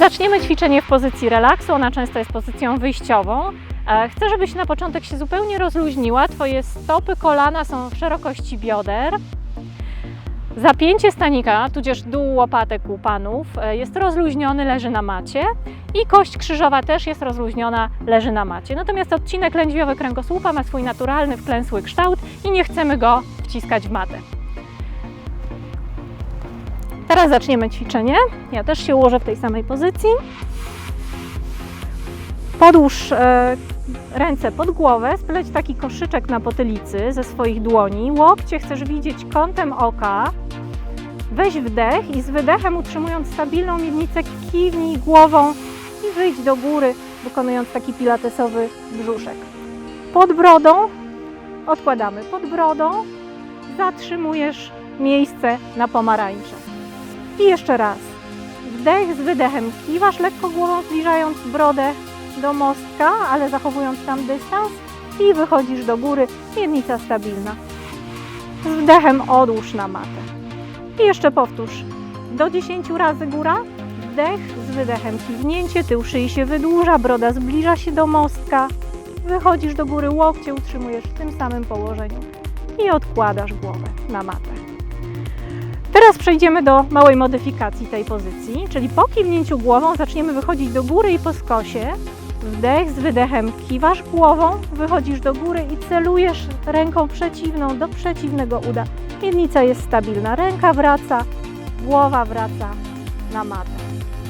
Zaczniemy ćwiczenie w pozycji relaksu. Ona często jest pozycją wyjściową. E, Chcę, żebyś na początek się zupełnie rozluźniła. Twoje stopy, kolana są w szerokości bioder. Zapięcie stanika, tudzież dół łopatek u panów e, jest rozluźniony, leży na macie i kość krzyżowa też jest rozluźniona, leży na macie. Natomiast odcinek lędźwiowy kręgosłupa ma swój naturalny, wklęsły kształt i nie chcemy go wciskać w matę. Teraz zaczniemy ćwiczenie. Ja też się ułożę w tej samej pozycji. Podłóż e, ręce pod głowę, spleć taki koszyczek na potylicy ze swoich dłoni. Łokcie chcesz widzieć kątem oka. Weź wdech i z wydechem utrzymując stabilną miednicę kiwnij głową i wyjdź do góry, wykonując taki pilatesowy brzuszek. Pod brodą odkładamy pod brodą, zatrzymujesz miejsce na pomarańcze. I jeszcze raz. Wdech z wydechem kiwasz lekko głową, zbliżając brodę do mostka, ale zachowując tam dystans i wychodzisz do góry, miednica stabilna. Z wdechem odłóż na matę. I jeszcze powtórz. Do 10 razy góra, wdech z wydechem kiwnięcie, tył szyi się wydłuża, broda zbliża się do mostka. Wychodzisz do góry, łokcie utrzymujesz w tym samym położeniu i odkładasz głowę na matę. Teraz przejdziemy do małej modyfikacji tej pozycji, czyli po kiwnięciu głową zaczniemy wychodzić do góry i po skosie. Wdech z wydechem kiwasz głową, wychodzisz do góry i celujesz ręką przeciwną do przeciwnego uda. Miednica jest stabilna, ręka wraca, głowa wraca na matę.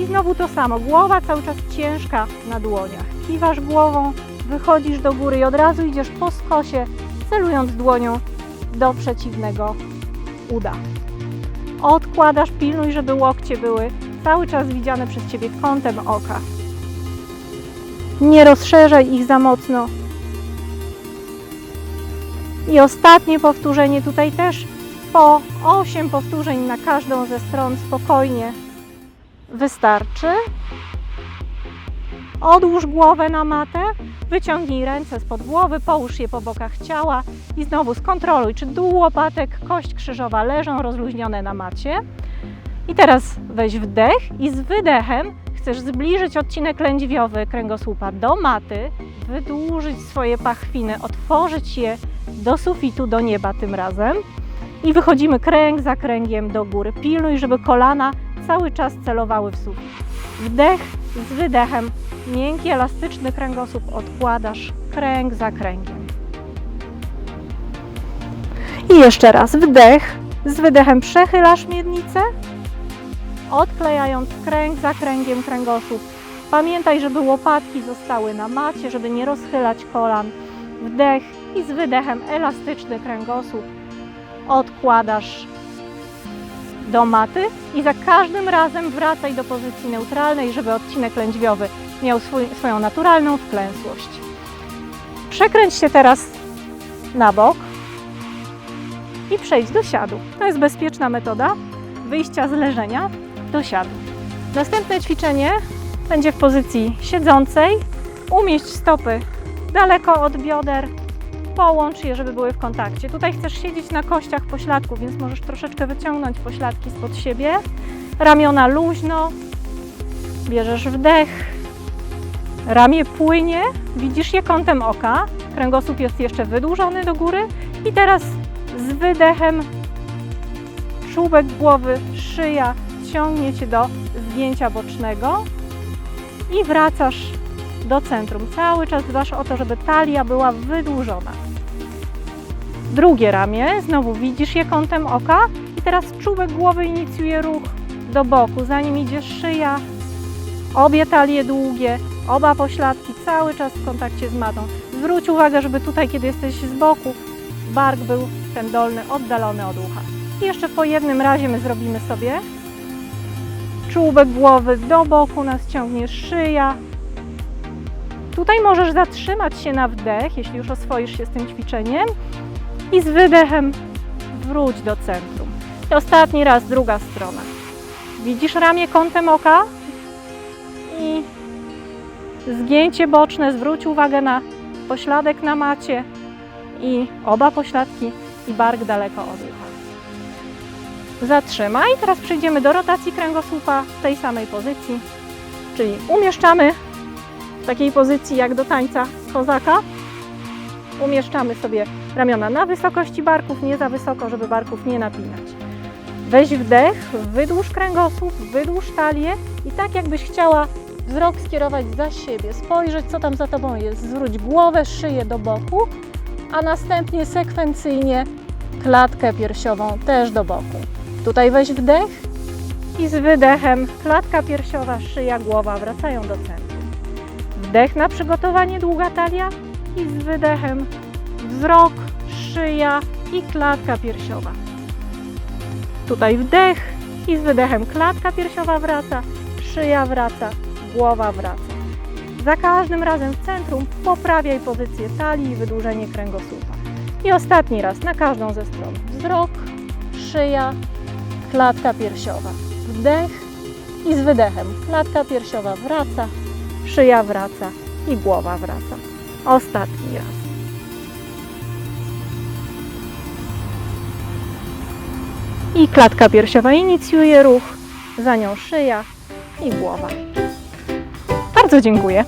I znowu to samo, głowa cały czas ciężka na dłoniach. Kiwasz głową, wychodzisz do góry i od razu idziesz po skosie, celując dłonią do przeciwnego uda odkładasz, pilnuj, żeby łokcie były cały czas widziane przez Ciebie kątem oka. Nie rozszerzaj ich za mocno. I ostatnie powtórzenie tutaj też po 8 powtórzeń na każdą ze stron spokojnie wystarczy. Odłóż głowę na matę, wyciągnij ręce spod głowy, połóż je po bokach ciała i znowu skontroluj, czy dół łopatek, kość krzyżowa leżą rozluźnione na macie. I teraz weź wdech i z wydechem chcesz zbliżyć odcinek lędźwiowy kręgosłupa do maty, wydłużyć swoje pachwiny, otworzyć je do sufitu, do nieba tym razem. I wychodzimy kręg za kręgiem do góry. Pilnuj, żeby kolana cały czas celowały w sufit. Wdech z wydechem, miękki, elastyczny kręgosłup odkładasz kręg za kręgiem. I jeszcze raz wdech, z wydechem przechylasz miednicę, odklejając kręg za kręgiem kręgosłup. Pamiętaj, żeby łopatki zostały na macie, żeby nie rozchylać kolan. Wdech i z wydechem elastyczny kręgosłup odkładasz do maty i za każdym razem wracaj do pozycji neutralnej, żeby odcinek lędźwiowy miał swój, swoją naturalną wklęsłość. Przekręć się teraz na bok i przejdź do siadu. To jest bezpieczna metoda wyjścia z leżenia do siadu. Następne ćwiczenie będzie w pozycji siedzącej. Umieść stopy daleko od bioder, połącz je, żeby były w kontakcie. Tutaj chcesz siedzieć na kościach pośladków, więc możesz troszeczkę wyciągnąć pośladki spod siebie. Ramiona luźno, bierzesz wdech, ramię płynie, widzisz je kątem oka, kręgosłup jest jeszcze wydłużony do góry i teraz z wydechem czubek głowy, szyja ciągnie Cię do zgięcia bocznego i wracasz do centrum. Cały czas dbasz o to, żeby talia była wydłużona. Drugie ramię, znowu widzisz je kątem oka i teraz czubek głowy inicjuje ruch do boku, zanim idzie szyja, obie talie długie, oba pośladki cały czas w kontakcie z matą. Zwróć uwagę, żeby tutaj, kiedy jesteś z boku, bark był ten dolny oddalony od ucha. I jeszcze po jednym razie my zrobimy sobie czubek głowy do boku nas ciągnie szyja. Tutaj możesz zatrzymać się na wdech, jeśli już oswoisz się z tym ćwiczeniem i z wydechem wróć do centrum. I ostatni raz druga strona. Widzisz ramię kątem oka i zgięcie boczne, zwróć uwagę na pośladek na macie i oba pośladki i bark daleko od ucha. Zatrzymaj. Teraz przejdziemy do rotacji kręgosłupa w tej samej pozycji. Czyli umieszczamy w takiej pozycji jak do tańca kozaka. Umieszczamy sobie ramiona na wysokości barków, nie za wysoko, żeby barków nie napinać. Weź wdech, wydłuż kręgosłup, wydłuż talię i tak jakbyś chciała wzrok skierować za siebie, spojrzeć co tam za tobą jest, zwróć głowę, szyję do boku, a następnie sekwencyjnie klatkę piersiową też do boku. Tutaj weź wdech i z wydechem klatka piersiowa, szyja, głowa wracają do centrum. Wdech na przygotowanie, długa talia i z wydechem wzrok, szyja i klatka piersiowa. Tutaj wdech i z wydechem klatka piersiowa wraca, szyja wraca, głowa wraca. Za każdym razem w centrum poprawiaj pozycję talii i wydłużenie kręgosłupa. I ostatni raz na każdą ze stron. Wzrok, szyja, klatka piersiowa. Wdech i z wydechem klatka piersiowa wraca, szyja wraca i głowa wraca. Ostatni raz. I klatka piersiowa inicjuje ruch, za nią szyja i głowa. Bardzo dziękuję.